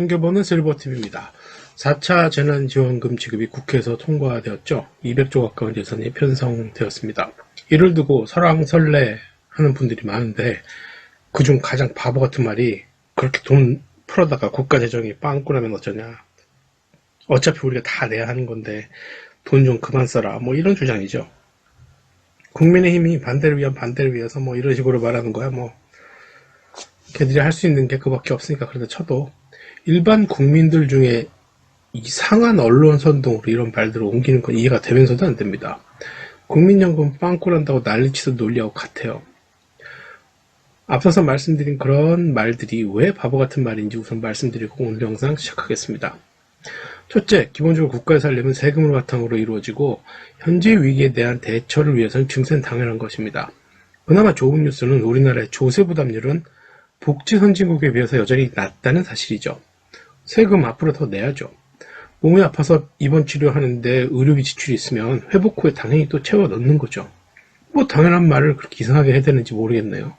한겨보는 실버TV입니다. 4차 재난지원금 지급이 국회에서 통과되었죠. 200조 가까운 예산이 편성되었습니다. 이를 두고 설왕설래 하는 분들이 많은데 그중 가장 바보 같은 말이 그렇게 돈 풀어다가 국가 재정이 빵꾸나면 어쩌냐. 어차피 우리가 다 내야 하는 건데 돈 좀 그만 써라. 뭐 이런 주장이죠. 국민의힘이 반대를 위한 반대를 위해서 뭐 이런 식으로 말하는 거야. 뭐 걔들이 할 수 있는 게 그밖에 없으니까 그런데 쳐도 일반 국민들 중에 이상한 언론 선동으로 이런 말들을 옮기는 건 이해가 되면서도 안 됩니다. 국민연금 빵꾸난다고 난리치던 논리하고 같아요. 앞서서 말씀드린 그런 말들이 왜 바보 같은 말인지 우선 말씀드리고 오늘 영상 시작하겠습니다. 첫째, 기본적으로 국가의 살림은 세금을 바탕으로 이루어지고 현재 위기에 대한 대처를 위해서는 증세는 당연한 것입니다. 그나마 좋은 뉴스는 우리나라의 조세 부담률은 복지 선진국에 비해서 여전히 낮다는 사실이죠. 세금 앞으로 더 내야죠. 몸이 아파서 입원 치료하는데 의료비 지출이 있으면 회복 후에 당연히 또 채워 넣는 거죠. 뭐 당연한 말을 그렇게 이상하게 해야 되는지 모르겠네요.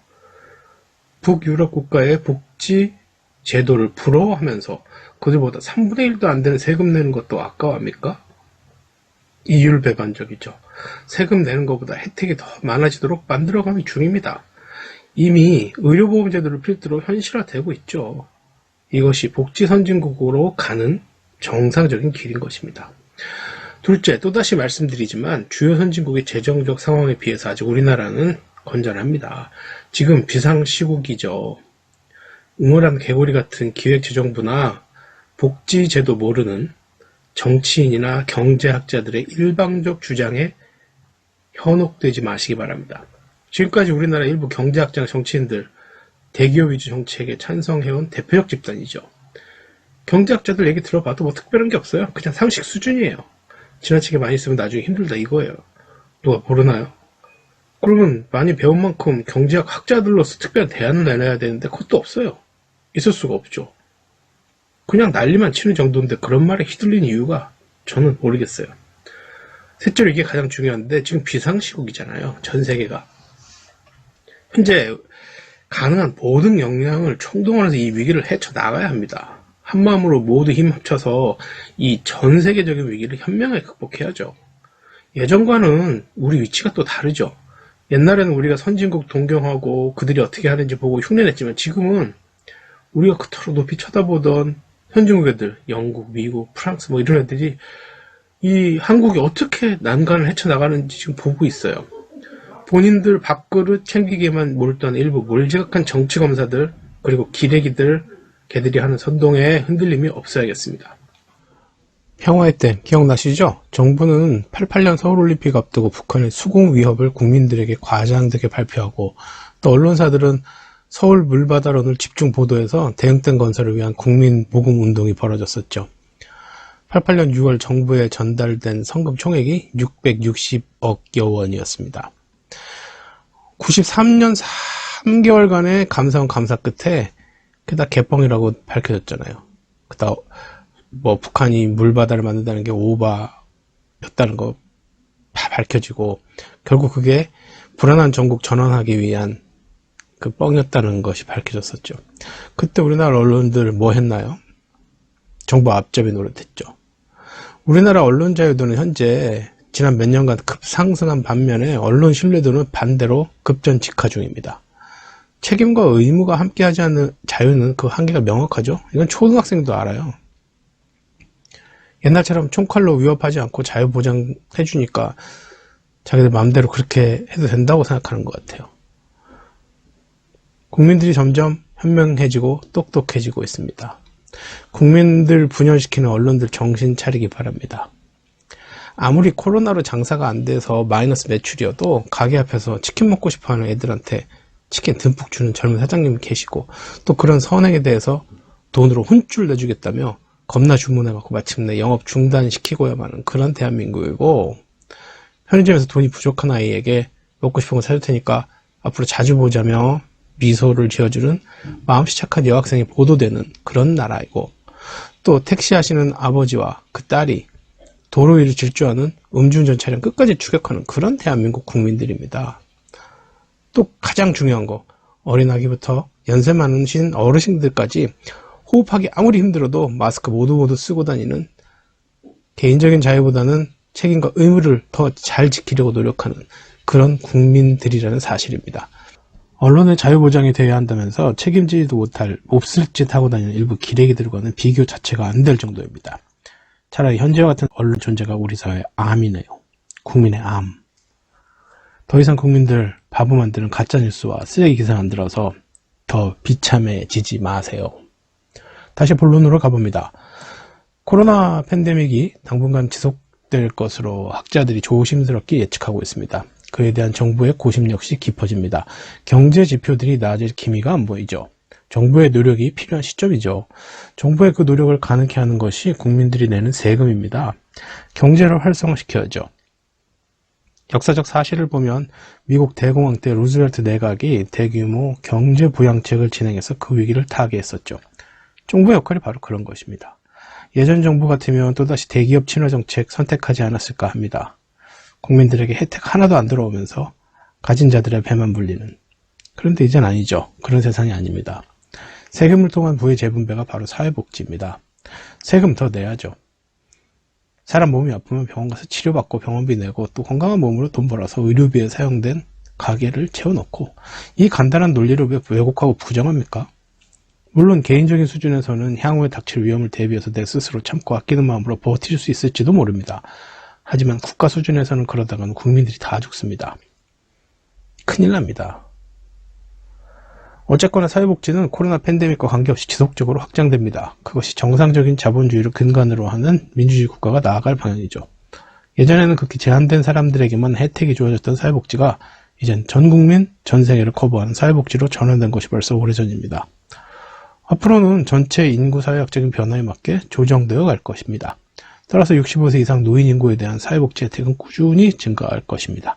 북유럽 국가의 복지 제도를 부러워하면서 그들보다 3분의 1도 안 되는 세금 내는 것도 아까워합니까? 이율 배반적이죠. 세금 내는 것보다 혜택이 더 많아지도록 만들어가는 중입니다. 이미 의료보험제도를 필두로 현실화되고 있죠. 이것이 복지 선진국으로 가는 정상적인 길인 것입니다. 둘째, 또다시 말씀드리지만 주요 선진국의 재정적 상황에 비해서 아직 우리나라는 건전합니다. 지금 비상시국이죠. 응월한 개구리 같은 기획재정부나 복지제도 모르는 정치인이나 경제학자들의 일방적 주장에 현혹되지 마시기 바랍니다. 지금까지 우리나라 일부 경제학자나 정치인들 대기업 위주 정책에 찬성해온 대표적 집단이죠. 경제학자들 얘기 들어봐도 뭐 특별한 게 없어요. 그냥 상식 수준이에요. 지나치게 많이 쓰면 나중에 힘들다 이거예요. 누가 모르나요? 그러면 많이 배운 만큼 경제학 학자들로서 특별한 대안을 내놔야 되는데 그것도 없어요. 있을 수가 없죠. 그냥 난리만 치는 정도인데 그런 말에 휘둘린 이유가 저는 모르겠어요. 셋째로 이게 가장 중요한데 지금 비상시국이잖아요. 전 세계가. 현재 가능한 모든 역량을 총동원해서 이 위기를 헤쳐나가야 합니다. 한마음으로 모두 힘 합쳐서 이 전 세계적인 위기를 현명하게 극복해야죠. 예전과는 우리 위치가 또 다르죠. 옛날에는 우리가 선진국 동경하고 그들이 어떻게 하는지 보고 흉내냈지만 지금은 우리가 그토록 높이 쳐다보던 선진국 애들, 영국, 미국, 프랑스 뭐 이런 애들이 이 한국이 어떻게 난간을 헤쳐나가는지 지금 보고 있어요. 본인들 밥그릇 챙기기에만 몰두한 일부 몰지각한 정치검사들 그리고 기레기들 걔들이 하는 선동에 흔들림이 없어야겠습니다. 평화의 땐 기억나시죠? 정부는 88년 서울올림픽 앞두고 북한의 수공 위협을 국민들에게 과장되게 발표하고 또 언론사들은 서울 물바다론을 집중 보도해서 대응된 건설을 위한 국민 모금 운동이 벌어졌었죠. 88년 6월 정부에 전달된 성금 총액이 660억여 원이었습니다. 93년 3개월간의 감사원 감사 끝에 그다 개뻥이라고 밝혀졌잖아요. 그다 뭐 북한이 물바다를 만든다는 게 오바였다는 거다 밝혀지고 결국 그게 불안한 전국 전환하기 위한 그 뻥이었다는 것이 밝혀졌었죠. 그때 우리나라 언론들 뭐 했나요? 정부 앞잡이 노릇했죠. 우리나라 언론 자유도는 현재 지난 몇 년간 급상승한 반면에 언론 신뢰도는 반대로 급전 직하 중입니다. 책임과 의무가 함께하지 않는 자유는 그 한계가 명확하죠. 이건 초등학생도 알아요. 옛날처럼 총칼로 위협하지 않고 자유 보장해주니까 자기들 마음대로 그렇게 해도 된다고 생각하는 것 같아요. 국민들이 점점 현명해지고 똑똑해지고 있습니다. 국민들 분열시키는 언론들 정신 차리기 바랍니다. 아무리 코로나로 장사가 안 돼서 마이너스 매출이어도 가게 앞에서 치킨 먹고 싶어 하는 애들한테 치킨 듬뿍 주는 젊은 사장님 계시고 또 그런 선행에 대해서 돈으로 혼쭐 내주겠다며 겁나 주문해갖고 마침내 영업 중단시키고야 마는 그런 대한민국이고 편의점에서 돈이 부족한 아이에게 먹고 싶은 거 사줄 테니까 앞으로 자주 보자며 미소를 지어주는 마음씨 착한 여학생이 보도되는 그런 나라이고 또 택시 하시는 아버지와 그 딸이 도로 위를 질주하는 음주운전 차량 끝까지 추격하는 그런 대한민국 국민들입니다. 또 가장 중요한 거 어린 아기부터 연세 많으신 어르신들까지 호흡하기 아무리 힘들어도 마스크 모두 모두 쓰고 다니는 개인적인 자유보다는 책임과 의무를 더 잘 지키려고 노력하는 그런 국민들이라는 사실입니다. 언론의 자유보장이 되어야 한다면서 책임지지도 못할 몹쓸 짓 하고 다니는 일부 기레기들과는 비교 자체가 안 될 정도입니다. 차라리 현재와 같은 언론 존재가 우리 사회의 암이네요. 국민의 암. 더 이상 국민들 바보 만드는 가짜뉴스와 쓰레기 기사 만들어서 더 비참해지지 마세요. 다시 본론으로 가봅니다. 코로나 팬데믹이 당분간 지속될 것으로 학자들이 조심스럽게 예측하고 있습니다. 그에 대한 정부의 고심 역시 깊어집니다. 경제 지표들이 나아질 기미가 안 보이죠. 정부의 노력이 필요한 시점이죠. 정부의 그 노력을 가능케 하는 것이 국민들이 내는 세금입니다. 경제를 활성화시켜야죠. 역사적 사실을 보면 미국 대공황 때 루즈벨트 내각이 대규모 경제 부양책을 진행해서 그 위기를 타개했었죠. 정부 역할이 바로 그런 것입니다. 예전 정부 같으면 또다시 대기업 친화 정책 선택하지 않았을까 합니다. 국민들에게 혜택 하나도 안 들어오면서 가진 자들의 배만 불리는. 그런데 이젠 아니죠. 그런 세상이 아닙니다. 세금을 통한 부의 재분배가 바로 사회복지입니다. 세금 더 내야죠. 사람 몸이 아프면 병원 가서 치료받고 병원비 내고 또 건강한 몸으로 돈 벌어서 의료비에 사용된 가게를 채워넣고 이 간단한 논리를 왜 왜곡하고 부정합니까? 물론 개인적인 수준에서는 향후에 닥칠 위험을 대비해서 내 스스로 참고 아끼는 마음으로 버틸 수 있을지도 모릅니다. 하지만 국가 수준에서는 그러다가는 국민들이 다 죽습니다. 큰일 납니다. 어쨌거나 사회복지는 코로나 팬데믹과 관계없이 지속적으로 확장됩니다. 그것이 정상적인 자본주의를 근간으로 하는 민주주의 국가가 나아갈 방향이죠. 예전에는 극히 제한된 사람들에게만 혜택이 주어졌던 사회복지가 이젠 전 국민, 전 세계를 커버하는 사회복지로 전환된 것이 벌써 오래전입니다. 앞으로는 전체 인구 사회학적인 변화에 맞게 조정되어 갈 것입니다. 따라서 65세 이상 노인 인구에 대한 사회복지 혜택은 꾸준히 증가할 것입니다.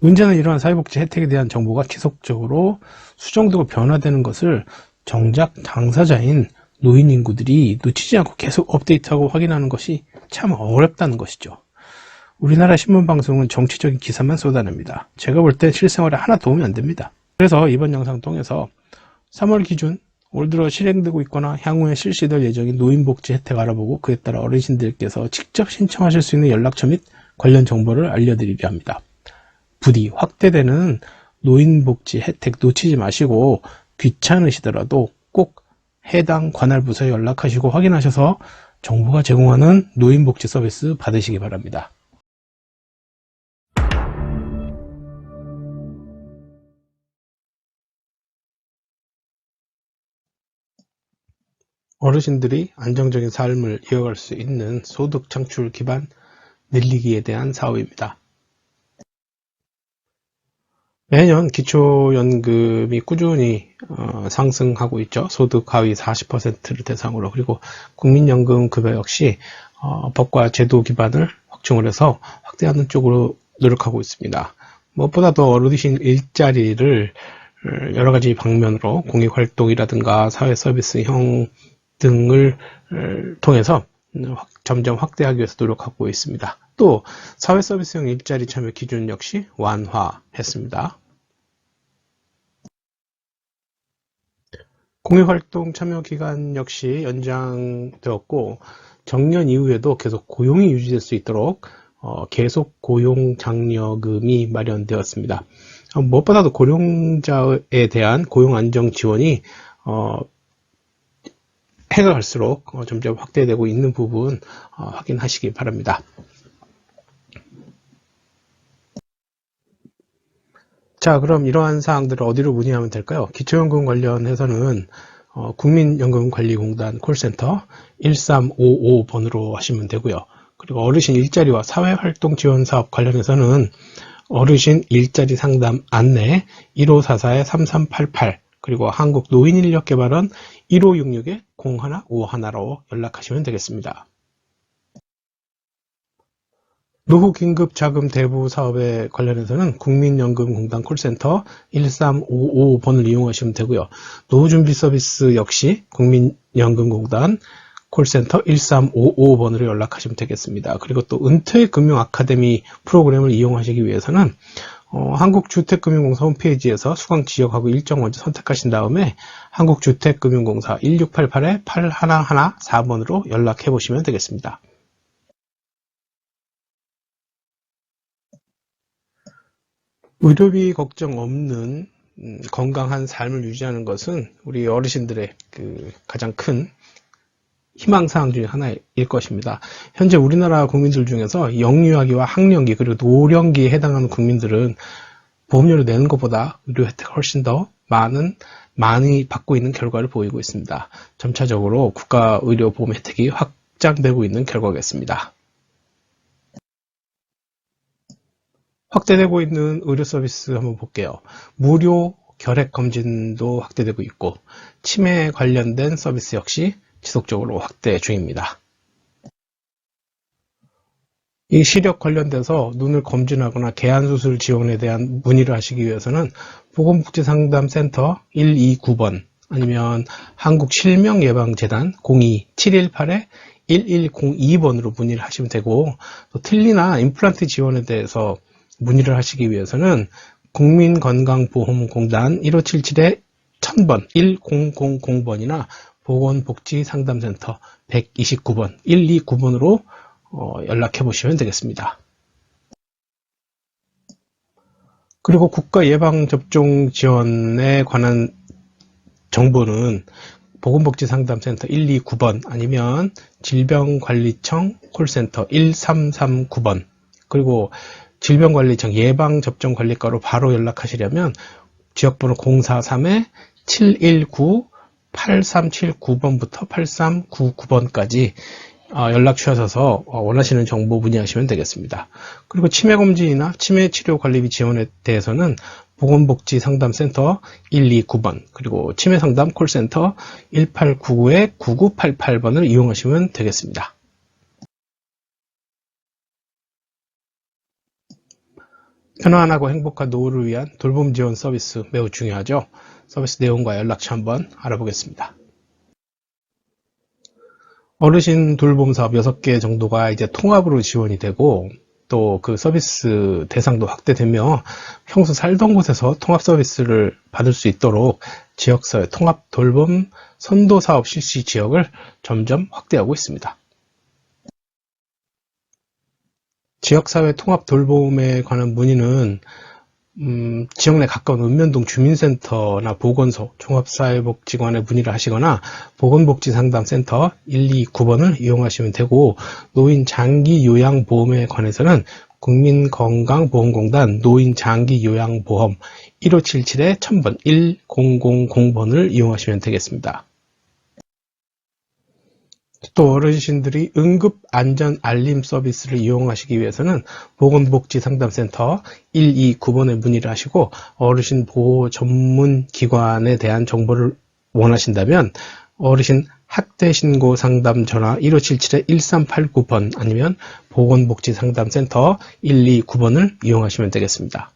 문제는 이러한 사회복지 혜택에 대한 정보가 지속적으로 수정되고 변화되는 것을 정작 당사자인 노인 인구들이 놓치지 않고 계속 업데이트하고 확인하는 것이 참 어렵다는 것이죠. 우리나라 신문방송은 정치적인 기사만 쏟아냅니다. 제가 볼 땐 실생활에 하나 도움이 안 됩니다. 그래서 이번 영상 통해서 3월 기준 올 들어 실행되고 있거나 향후에 실시될 예정인 노인복지 혜택 알아보고 그에 따라 어르신들께서 직접 신청하실 수 있는 연락처 및 관련 정보를 알려드리려 합니다. 부디 확대되는 노인복지 혜택 놓치지 마시고 귀찮으시더라도 꼭 해당 관할 부서에 연락하시고 확인하셔서 정부가 제공하는 노인복지 서비스 받으시기 바랍니다. 어르신들이 안정적인 삶을 이어갈 수 있는 소득 창출 기반 늘리기에 대한 사업입니다. 매년 기초연금이 꾸준히 어, 상승하고 있죠. 소득 하위 40%를 대상으로 그리고 국민연금 급여 역시 어, 법과 제도 기반을 확충을 해서 확대하는 쪽으로 노력하고 있습니다. 무엇보다도 어르신 일자리를 어, 여러 가지 방면으로 공익활동이라든가 사회서비스형 등을 통해서 점점 확대하기 위해서 노력하고 있습니다. 또 사회서비스형 일자리 참여 기준 역시 완화했습니다. 공익활동 참여 기간 역시 연장되었고 정년 이후에도 계속 고용이 유지될 수 있도록 어, 계속 고용 장려금이 마련되었습니다. 어, 무엇보다도 고령자에 대한 고용 안정 지원이 어, 해가 갈수록 어, 점점 확대되고 있는 부분 어, 확인하시기 바랍니다. 자, 그럼 이러한 사항들을 어디로 문의하면 될까요? 기초연금 관련해서는 어, 국민연금관리공단 콜센터 1355번으로 하시면 되고요. 그리고 어르신 일자리와 사회활동 지원 사업 관련해서는 어르신 일자리 상담 안내 1544-3388 그리고 한국노인인력개발원 1566-0151로 연락하시면 되겠습니다. 노후 긴급 자금 대부 사업에 관련해서는 국민연금공단 콜센터 1355번을 이용하시면 되고요. 노후 준비 서비스 역시 국민연금공단 콜센터 1355번으로 연락하시면 되겠습니다. 그리고 또 은퇴 금융 아카데미 프로그램을 이용하시기 위해서는 어, 한국주택금융공사 홈페이지에서 수강 지역하고 일정 먼저 선택하신 다음에 한국주택금융공사 1688-8114번으로 연락해 보시면 되겠습니다. 의료비 걱정 없는 음, 건강한 삶을 유지하는 것은 우리 어르신들의 그 가장 큰 희망사항 중에 하나일 것입니다. 현재 우리나라 국민들 중에서 영유아기와 학령기 그리고 노령기에 해당하는 국민들은 보험료를 내는 것보다 의료 혜택을 훨씬 더 많은 많이 받고 있는 결과를 보이고 있습니다. 점차적으로 국가 의료 보험 혜택이 확장되고 있는 결과겠습니다. 확대되고 있는 의료 서비스 한번 볼게요. 무료 결핵 검진도 확대되고 있고 치매 관련된 서비스 역시 지속적으로 확대 중입니다. 이 시력 관련돼서 눈을 검진하거나 개안수술 지원에 대한 문의를 하시기 위해서는 보건복지상담센터 129번 아니면 한국실명예방재단 02-718-1102번으로 문의를 하시면 되고 또 틀니나 임플란트 지원에 대해서 문의를 하시기 위해서는 국민건강보험공단 1577에 1000번 1000번이나 보건복지상담센터 129번 129번으로 어, 연락해 보시면 되겠습니다. 그리고 국가 예방접종 지원에 관한 정보는 보건복지상담센터 129번 아니면 질병관리청 콜센터 1339번 그리고 질병관리청 예방접종관리과로 바로 연락하시려면 지역번호 043-719-8379번부터 8399번까지 어, 연락 주셔서 어, 원하시는 정보 문의하시면 되겠습니다. 그리고 치매검진이나 치매치료관리비 지원에 대해서는 보건복지상담센터 129번 그리고 치매상담 콜센터 1899-9988번을 이용하시면 되겠습니다. 편안하고 행복한 노후를 위한 돌봄 지원 서비스 매우 중요하죠. 서비스 내용과 연락처 한번 알아보겠습니다. 어르신 돌봄 사업 6개 정도가 이제 통합으로 지원이 되고 또 그 서비스 대상도 확대되며 평소 살던 곳에서 통합 서비스를 받을 수 있도록 지역사회 통합 돌봄 선도 사업 실시 지역을 점점 확대하고 있습니다. 지역사회 통합 돌봄에 관한 문의는 음, 지역 내 가까운 읍면동 주민센터나 보건소, 종합사회복지관에 문의를 하시거나 보건복지상담센터 129번을 이용하시면 되고 노인 장기 요양보험에 관해서는 국민건강보험공단 노인장기요양보험 1577에 1000번 1000번을 이용하시면 되겠습니다. 또 어르신들이 응급 안전 알림 서비스를 이용하시기 위해서는 보건복지상담센터 129번에 문의를 하시고 어르신 보호 전문 기관에 대한 정보를 원하신다면 어르신 학대 신고 상담 전화 1577-1389번 아니면 보건복지상담센터 129번을 이용하시면 되겠습니다.